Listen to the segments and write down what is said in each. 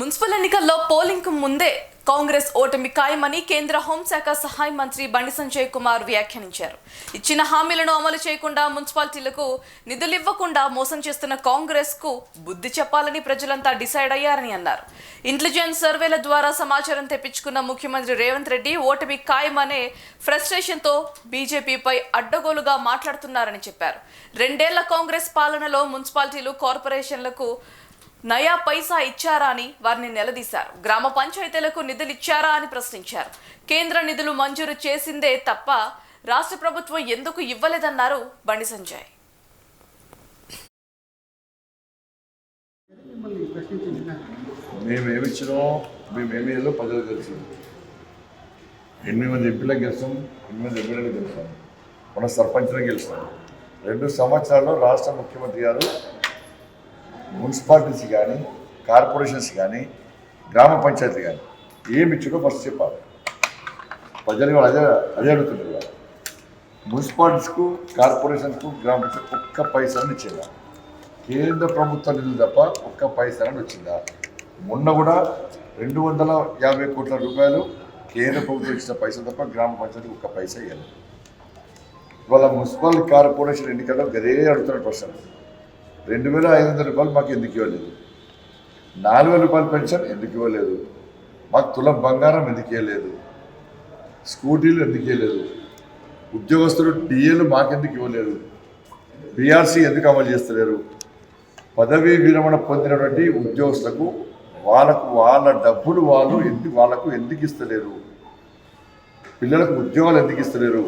Municipal ఎన్నికల్లో పోలింగ్కు ముందే కాంగ్రెస్ ఓటమి ఖాయమని కేంద్ర హోంశాఖ సహాయ మంత్రి బండి సంజయ్ కుమార్ వ్యాఖ్యానించారు. ఇచ్చిన హామీలను అమలు చేయకుండా మున్సిపాలిటీలకు నిధులివ్వకుండా మోసం చేస్తున్న కాంగ్రెస్కు బుద్ధి చెప్పాలని ప్రజలంతా డిసైడ్ అయ్యారని అన్నారు. ఇంటెలిజెన్స్ సర్వేల ద్వారా సమాచారం తెప్పించుకున్న ముఖ్యమంత్రి రేవంత్ రెడ్డి ఓటమి ఖాయమనే ఫ్రస్ట్రేషన్తో బీజేపీపై అడ్డగోలుగా మాట్లాడుతున్నారని చెప్పారు. రెండేళ్ళ కాంగ్రెస్ పాలనలో మున్సిపాలిటీలు కార్పొరేషన్లకు నయా పైసా ఇచ్చారా అని వారిని నిలదీశారు. గ్రామ పంచాయతీలకు నిధులు ఇచ్చారా అని ప్రశ్నించారు. కేంద్ర నిధులు మంజూరు చేసిందే తప్ప రాష్ట్ర ప్రభుత్వం ఎందుకు ఇవ్వలేదన్నారు బండి సంజయ్. మేము ఏమి ప్రజలకు తెలుసు. ఎనిమిది మంది ఎంపీలకు గెలుస్తాం ఎనిమిది మంది ఎమ్మెల్యేలకు గెలుస్తాం. మన సర్పంచ్లకు గెలుస్తాం. రెండు సంవత్సరాల్లో రాష్ట్ర ముఖ్యమంత్రి గారు మున్సిపాలిటీస్ కానీ కార్పొరేషన్స్ కానీ గ్రామ పంచాయతీ కానీ ఏమి ఇచ్చిందో ఫస్ట్ చెప్పాలి. ప్రజలు వాళ్ళు అదే అదే అడుగుతున్నారు మున్సిపాలిటీస్కు కార్పొరేషన్స్కు గ్రామ పంచాయతీ ఒక్క పైసాని ఇచ్చిందా? కేంద్ర ప్రభుత్వ నిధులు తప్ప ఒక్క పైసాని వచ్చిందా మొన్న కూడా రెండు వందల యాభై కోట్ల రూపాయలు కేంద్ర ప్రభుత్వం ఇచ్చిన పైసలు తప్ప గ్రామ పంచాయతీ ఒక్క పైసా ఇవ్వలేదు. ఇవాళ మున్సిపల్ కార్పొరేషన్ ఎన్నికల్లో గదే అడుగుతున్న ప్రశ్న రెండు వేల ఐదు వందల రూపాయలు మాకు ఎందుకు ఇవ్వలేదు? నాలుగు వేల రూపాయలు పెన్షన్ ఎందుకు ఇవ్వలేదు? మాకు తులం బంగారం ఎందుకు ఇవ్వలేదు? స్కూటీలు ఎందుకు ఇవ్వలేదు? ఉద్యోగస్తులు డిఏలు మాకెందుకు ఇవ్వలేదు? బీఆర్సీ ఎందుకు అమలు చేస్తలేరు? పదవీ విరమణ పొందినటువంటి ఉద్యోగస్తులకు వాళ్ళకు వాళ్ళ డబ్బులు వాళ్ళు ఎందుకు వాళ్ళకు ఎందుకు ఇస్తలేరు? పిల్లలకు ఉద్యోగాలు ఎందుకు ఇస్తలేరు?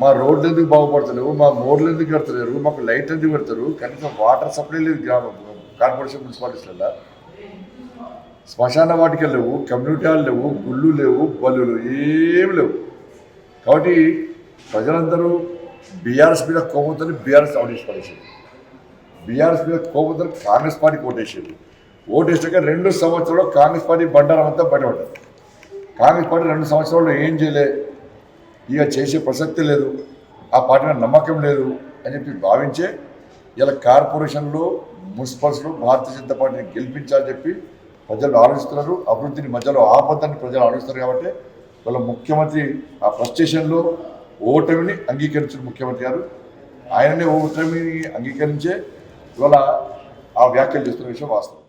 మా రోడ్లు ఎందుకు బాగుపడతలేవు? మా మోర్లు ఎందుకు కడతలేరు? మాకు లైట్ ఎందుకు పెడతారు? కనీసం వాటర్ సప్లై లేదు గ్రామం కార్పొరేషన్ మున్సిపాలిటీస్లలో శ్మశాన వాటిక లేవు కమ్యూనిటీ హాల్ లేవు గుళ్ళు లేవు బలు ఏమి లేవు. కాబట్టి ప్రజలందరూ బీఆర్ఎస్ మీద కోపంతో బీఆర్ఎస్ ఆడిష్ పడేసారు బీఆర్ఎస్ మీద కోపంతో కాంగ్రెస్ పార్టీకి ఓటేసేది. ఓటేసాక రెండు సంవత్సరాలు కాంగ్రెస్ పార్టీ బండారం అంతా బయటపడ్డారు కాంగ్రెస్ పార్టీ రెండు సంవత్సరాల్లో ఏం చేయలేదు ఇక చేసే ప్రసక్తి లేదు ఆ పార్టీ నమ్మకం లేదు అని చెప్పి భావించే ఇలా కార్పొరేషన్లో మున్సిపల్స్లో భారతీయ జనతా పార్టీని గెలిపించాలని చెప్పి ప్రజలు ఆలోచిస్తున్నారు. అభివృద్ధిని మధ్యలో ఆపద్దని ప్రజలు ఆలోచిస్తారు కాబట్టి వాళ్ళ ముఖ్యమంత్రి ఆ ఫ్రస్ట్రేషన్లో ఓటమిని అంగీకరించిన ముఖ్యమంత్రి గారు. ఆయననే ఓటమిని అంగీకరించే ఇవాళ ఆ వ్యాఖ్యలు చేస్తున్న విషయం వాస్తవం.